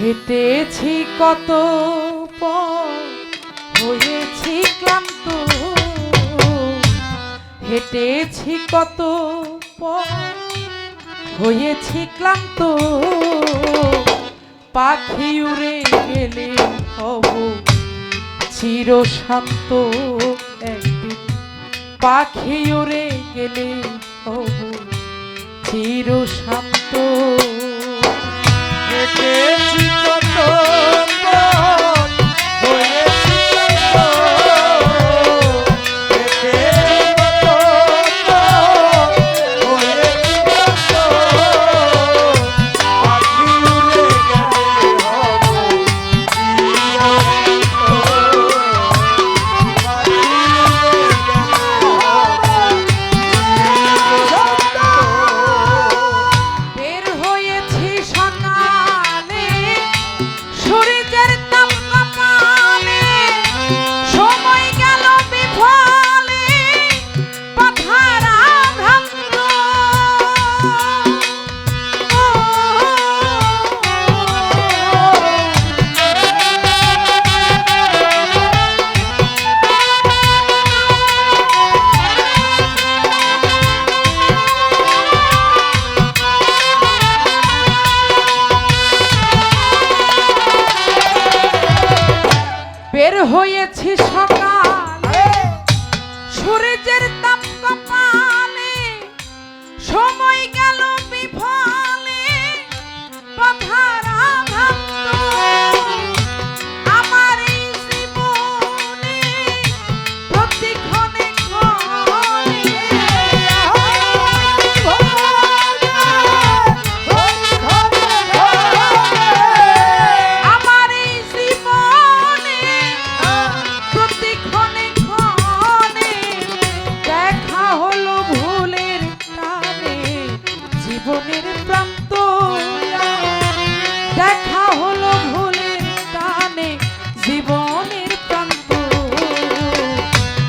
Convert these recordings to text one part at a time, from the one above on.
হেঁটেছি কত হয়েছি ক্লান্ত। হেঁটেছি কত হয়েছি ক্লান্ত। পাখি উড়ে গেলে হব চিরশান্ত একদিন। পাখি উড়ে গেলে হব চিরশান্ত দেখেছি কত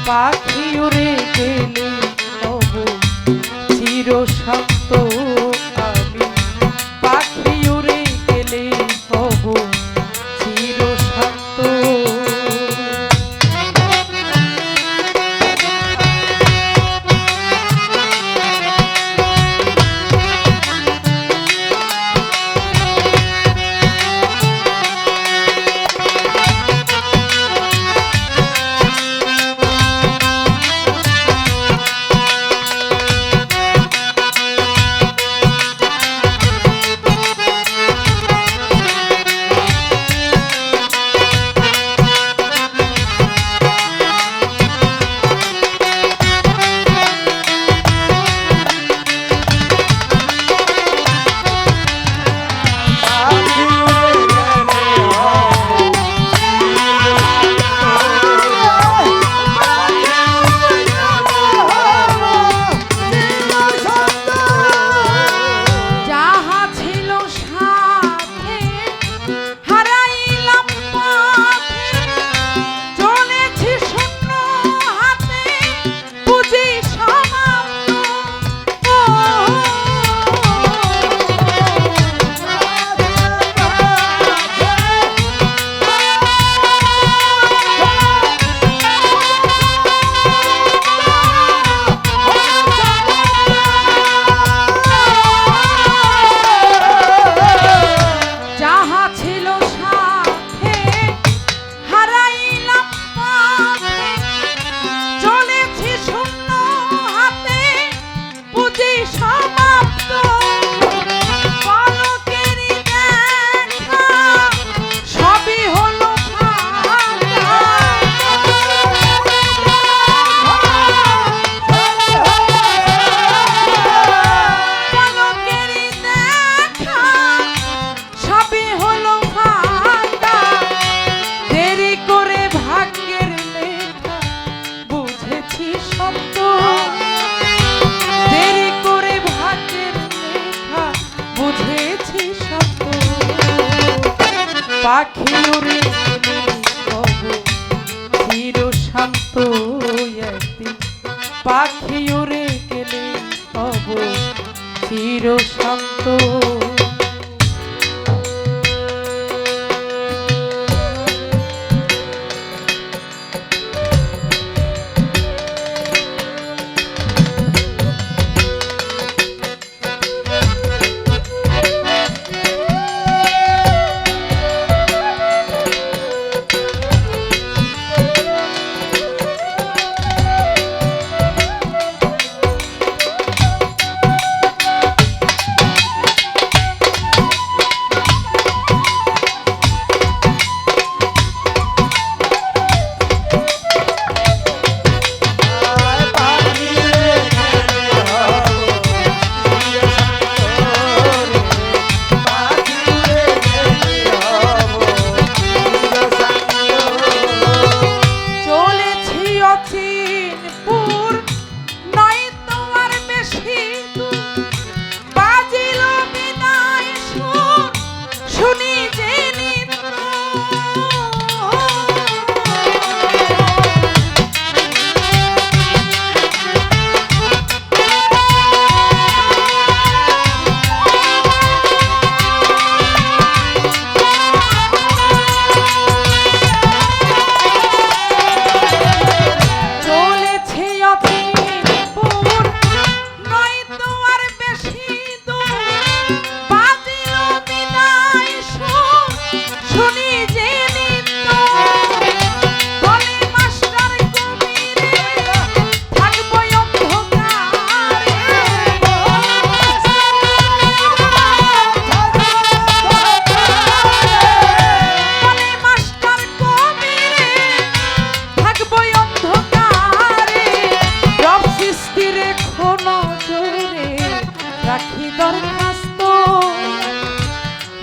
পাখি উড়ে গেল রাখিও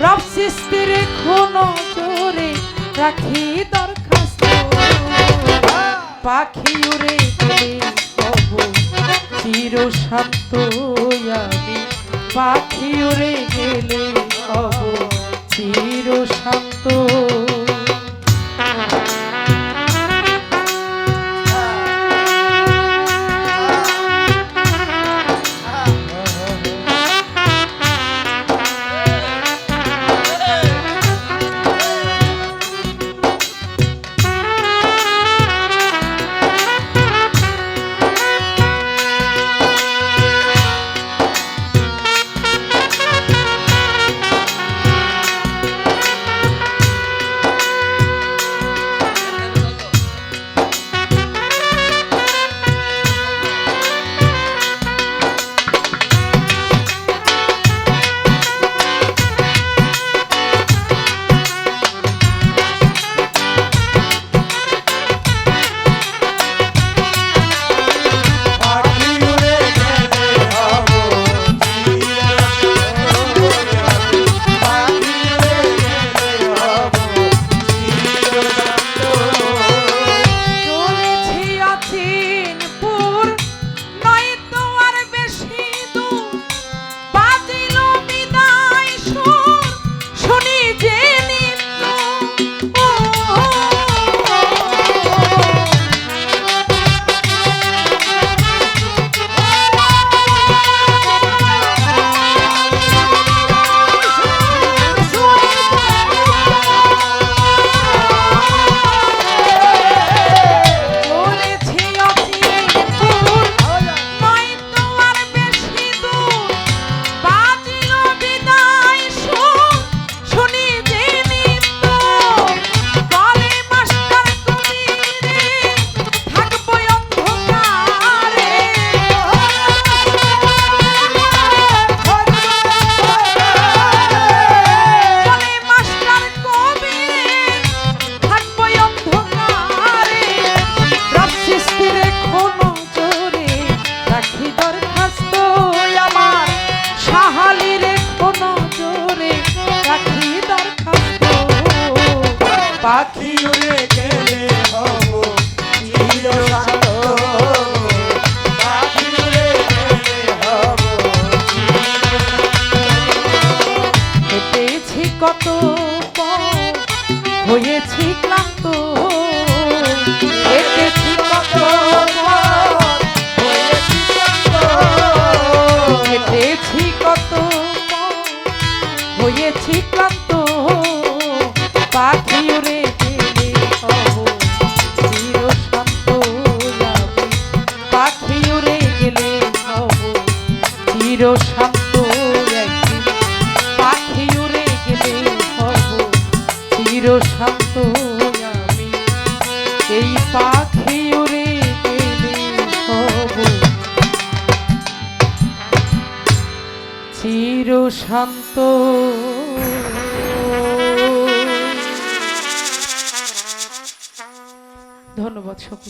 রব সৃষ্টির খুন রাখি দরখাস্ত। পাখি উড়ে চির শান্ত আমি। পাখি উড়ে গেলে চির শান্ত হয়েছি কত হয়েছি ক্লান্ত। পাখি উড়ে গেলে পাখি উড়ে গেলে চিরশান্ত চিরশান্ত আমি এই পা শান্ত। ধন্যবাদ সকল